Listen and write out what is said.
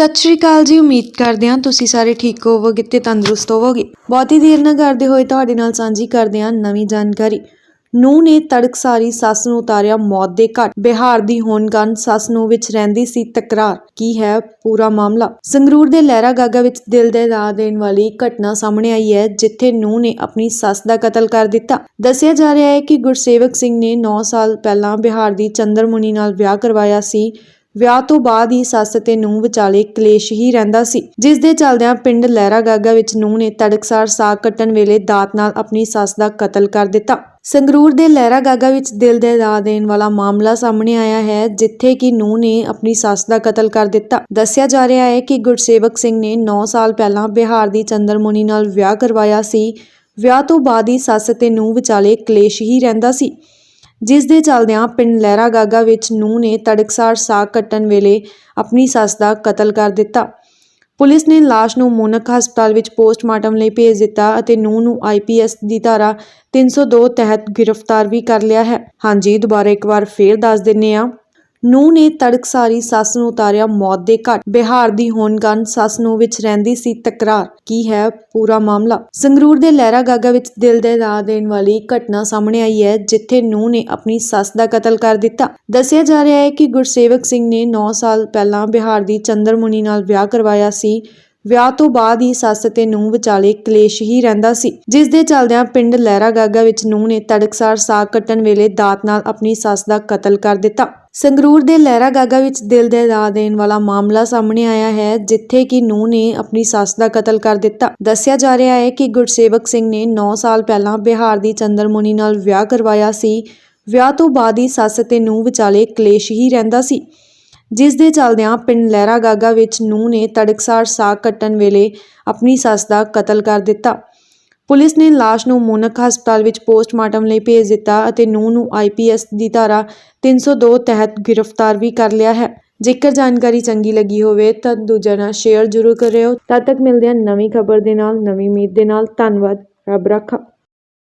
ਸਤਿ ਸ਼੍ਰੀ ਅਕਾਲ ਜੀ, ਉਮੀਦ ਕਰਦੇ ਹਾਂ ਤੁਸੀਂ ਸਾਰੇ ਠੀਕ ਹੋਵੋਗੇ ਤੇ ਤੰਦਰੁਸਤ ਹੋਵੋਗੇ। ਬਹੁਤੀ ਦੇਰ ਨਾ ਕਰਦੇ ਹੋਏ ਤੁਹਾਡੇ ਨਾਲ ਸਾਂਝੀ ਕਰਦੇ ਹਾਂ ਨਵੀਂ ਜਾਣਕਾਰੀ। ਨੂੰ ਨੇ ਤੜਕਸਾਰੀ ਸੱਸ ਨੂੰ ਉਤਾਰਿਆ ਮੌਤ ਦੇ ਘਾਟ। ਬਿਹਾਰ ਦੀ ਹੋਣ ਕਾਰਨ ਸੱਸ ਨੂੰ ਵਿੱਚ ਰਹਿੰਦੀ ਸੀ ਤਕਰਾਰ। ਕੀ ਹੈ ਪੂਰਾ ਮਾਮਲਾ? ਸੰਗਰੂਰ ਦੇ ਲਹਿਰਾ ਗਾਗਾ ਵਿੱਚ ਦਿਲ ਦੇ ਰਾਹ ਦੇਣ ਵਾਲੀ ਘਟਨਾ ਸਾਹਮਣੇ ਆਈ ਹੈ, ਜਿੱਥੇ ਨੂੰ ਨੇ ਆਪਣੀ ਸੱਸ ਦਾ ਕਤਲ ਕਰ ਦਿੱਤਾ। ਦੱਸਿਆ ਜਾ ਰਿਹਾ ਹੈ ਕਿ ਗੁਰਸੇਵਕ ਸਿੰਘ ਨੇ 9 ਸਾਲ ਪਹਿਲਾਂ ਬਿਹਾਰ ਦੀ ਚੰਦਰਮੁਨੀ ਨਾਲ ਵਿਆਹ ਕਰਵਾਇਆ ਸੀ। ਵਿਆਹ ਤੋਂ ਬਾਅਦ ਹੀ ਸੱਸ ਤੇ ਨੂੰਹ ਵਿਚਾਲੇ ਕਲੇਸ਼ ਹੀ ਰਹਿੰਦਾ ਸੀ, ਜਿਸ ਦੇ ਚੱਲਦਿਆਂ ਪਿੰਡ ਲਹਿਰਾ ਗਾਗਾ ਵਿੱਚ ਨੂੰਹ ਨੇ ਤੜਕਸਾਰ ਸਾਗ ਕੱਟਣ ਵੇਲੇ ਦਾਤ ਨਾਲ ਆਪਣੀ ਸੱਸ ਦਾ ਕਤਲ ਕਰ ਦਿੱਤਾ। ਸੰਗਰੂਰ ਦੇ ਲਹਿਰਾ ਗਾਗਾ ਵਿੱਚ ਦਿਲ ਦੇ ਦਾ ਦੇਣ ਵਾਲਾ ਮਾਮਲਾ ਸਾਹਮਣੇ ਆਇਆ ਹੈ, ਜਿੱਥੇ ਕਿ ਨੂੰਹ ਨੇ ਆਪਣੀ ਸੱਸ ਦਾ ਕਤਲ ਕਰ ਦਿੱਤਾ। ਦੱਸਿਆ ਜਾ ਰਿਹਾ ਹੈ ਕਿ ਗੁਰਸੇਵਕ ਸਿੰਘ ਨੇ 9 ਸਾਲ ਪਹਿਲਾਂ ਬਿਹਾਰ ਦੀ ਚੰਦਰਮੁਨੀ ਨਾਲ ਵਿਆਹ ਕਰਵਾਇਆ ਸੀ। ਵਿਆਹ ਤੋਂ ਬਾਅਦ ਹੀ ਸੱਸ ਤੇ ਨੂੰਹ ਵਿਚਾਲੇ ਕਲੇਸ਼ ਹੀ ਰਹਿੰਦਾ ਸੀ। ਜਿਸ ਦੇ ਚੱਲਦਿਆਂ ਪਿੰਡ ਲਹਿਰਾ ਗਾਗਾ ਵਿੱਚ ਨੂੰਹ ਨੇ ਤੜਕਸਾਰ ਸਾਗ ਕੱਟਣ ਵੇਲੇ ਆਪਣੀ ਸੱਸ ਦਾ ਕਤਲ ਕਰ ਦਿੱਤਾ। ਪੁਲਿਸ ਨੇ ਲਾਸ਼ ਨੂੰ ਮੋਨਕ ਹਸਪਤਾਲ ਵਿੱਚ ਪੋਸਟਮਾਰਟਮ ਲਈ ਭੇਜ ਦਿੱਤਾ ਅਤੇ ਨੂੰਹ ਨੂੰ ਆਈਪੀਐਸ ਦੀ ਧਾਰਾ 302 ਤਹਿਤ ਗ੍ਰਿਫਤਾਰ ਵੀ ਕਰ ਲਿਆ ਹੈ। ਹਾਂਜੀ, ਦੁਬਾਰਾ ਇੱਕ ਵਾਰ ਫੇਰ ਦੱਸ ਦਿੰਨੇ ਆ ਨੂੰ ਨੇ ਤੜਕਸਾਰੀ ਸੱਸ ਨੂੰ ਉਤਾਰਿਆ ਮੌਤ ਦੇ ਘਾਟ। ਬਿਹਾਰ ਦੀ ਹੋਣ ਕਾਰਨ ਸੱਸ ਨੂੰ ਵਿੱਚ ਰਹਿੰਦੀ ਸੀ ਤਕਰਾਰ। ਕੀ ਹੈ ਪੂਰਾ ਮਾਮਲਾ? ਸੰਗਰੂਰ ਦੇ ਲਹਿਰਾ ਗਾਗਾ ਵਿੱਚ ਦਿਲ ਦੇ ਰਾਹ ਦੇਣ ਵਾਲੀ ਘਟਨਾ ਸਾਹਮਣੇ ਆਈ ਹੈ, ਜਿੱਥੇ ਨੂੰਹ ਨੇ ਆਪਣੀ ਸੱਸ ਦਾ ਕਤਲ ਕਰ ਦਿੱਤਾ। ਦੱਸਿਆ ਜਾ ਰਿਹਾ ਹੈ ਕਿ ਗੁਰਸੇਵਕ ਸਿੰਘ ਨੇ 9 ਸਾਲ ਪਹਿਲਾਂ ਬਿਹਾਰ ਦੀ ਚੰਦਰਮੁਨੀ ਨਾਲ ਵਿਆਹ ਕਰਵਾਇਆ ਸੀ। ਵਿਆਹ ਤੋਂ ਬਾਅਦ ਹੀ ਸੱਸ ਤੇ ਨੂੰਹ ਵਿਚਾਲੇ ਕਲੇਸ਼ ਹੀ ਰਹਿੰਦਾ ਸੀ, ਜਿਸ ਦੇ ਚੱਲਦਿਆਂ ਪਿੰਡ ਲਹਿਰਾ ਗਾਗਾ ਵਿੱਚ ਨੂੰਹ ਨੇ ਤੜਕਸਾਰ ਸਾਗ ਕੱਟਣ ਵੇਲੇ ਦਾਤ ਨਾਲ ਆਪਣੀ ਸੱਸ ਦਾ ਕਤਲ ਕਰ ਦਿੱਤਾ। ਸੰਗਰੂਰ ਦੇ ਲਹਿਰਾ ਗਾਗਾ ਵਿੱਚ ਦਿਲ ਦੇ ਦਾ ਦੇਣ ਵਾਲਾ ਮਾਮਲਾ ਸਾਹਮਣੇ ਆਇਆ ਹੈ, ਜਿੱਥੇ ਕਿ ਨੂੰਹ ਨੇ ਆਪਣੀ ਸੱਸ ਦਾ ਕਤਲ ਕਰ ਦਿੱਤਾ। ਦੱਸਿਆ ਜਾ ਰਿਹਾ ਹੈ ਕਿ ਗੁਰਸੇਵਕ ਸਿੰਘ ਨੇ 9 ਸਾਲ ਪਹਿਲਾਂ ਬਿਹਾਰ ਦੀ ਚੰਦਰਮੁਨੀ ਨਾਲ ਵਿਆਹ ਕਰਵਾਇਆ ਸੀ। ਵਿਆਹ ਤੋਂ ਬਾਅਦ ਹੀ ਸੱਸ ਤੇ ਨੂੰਹ ਵਿਚਾਲੇ ਕਲੇਸ਼ ਹੀ ਰਹਿੰਦਾ ਸੀ। ਜਿਸ ਦੇ ਚੱਲਦਿਆਂ ਪਿੰਡ ਲਹਿਰਾ ਗਾਗਾ ਵਿੱਚ ਨੂੰਹ ਨੇ ਤੜਕਸਾਰ ਸਾਗ ਕੱਟਣ ਵੇਲੇ ਆਪਣੀ ਸੱਸ ਦਾ ਕਤਲ ਕਰ ਦਿੱਤਾ। ਪੁਲਿਸ ਨੇ ਲਾਸ਼ ਨੂੰ ਮੋਨਕ ਹਸਪਤਾਲ ਵਿੱਚ ਪੋਸਟਮਾਰਟਮ ਲਈ ਭੇਜ ਦਿੱਤਾ ਅਤੇ ਨੂੰਹ ਨੂੰ ਆਈਪੀਐਸ ਦੀ ਧਾਰਾ 302 ਤਹਿਤ ਗ੍ਰਿਫਤਾਰ ਵੀ ਕਰ ਲਿਆ ਹੈ। ਜੇਕਰ ਜਾਣਕਾਰੀ ਚੰਗੀ ਲੱਗੀ ਹੋਵੇ ਤਾਂ ਦੂਜਿਆਂ ਨਾਲ ਸ਼ੇਅਰ ਜ਼ਰੂਰ ਕਰਿਓ। ਤਦ ਤੱਕ ਮਿਲਦੇ ਹਾਂ ਨਵੀਂ ਖਬਰ ਦੇ ਨਾਲ, ਨਵੀਂ ਉਮੀਦ ਦੇ ਨਾਲ। ਧੰਨਵਾਦ। ਰੱਬ ਰਾਖਾ।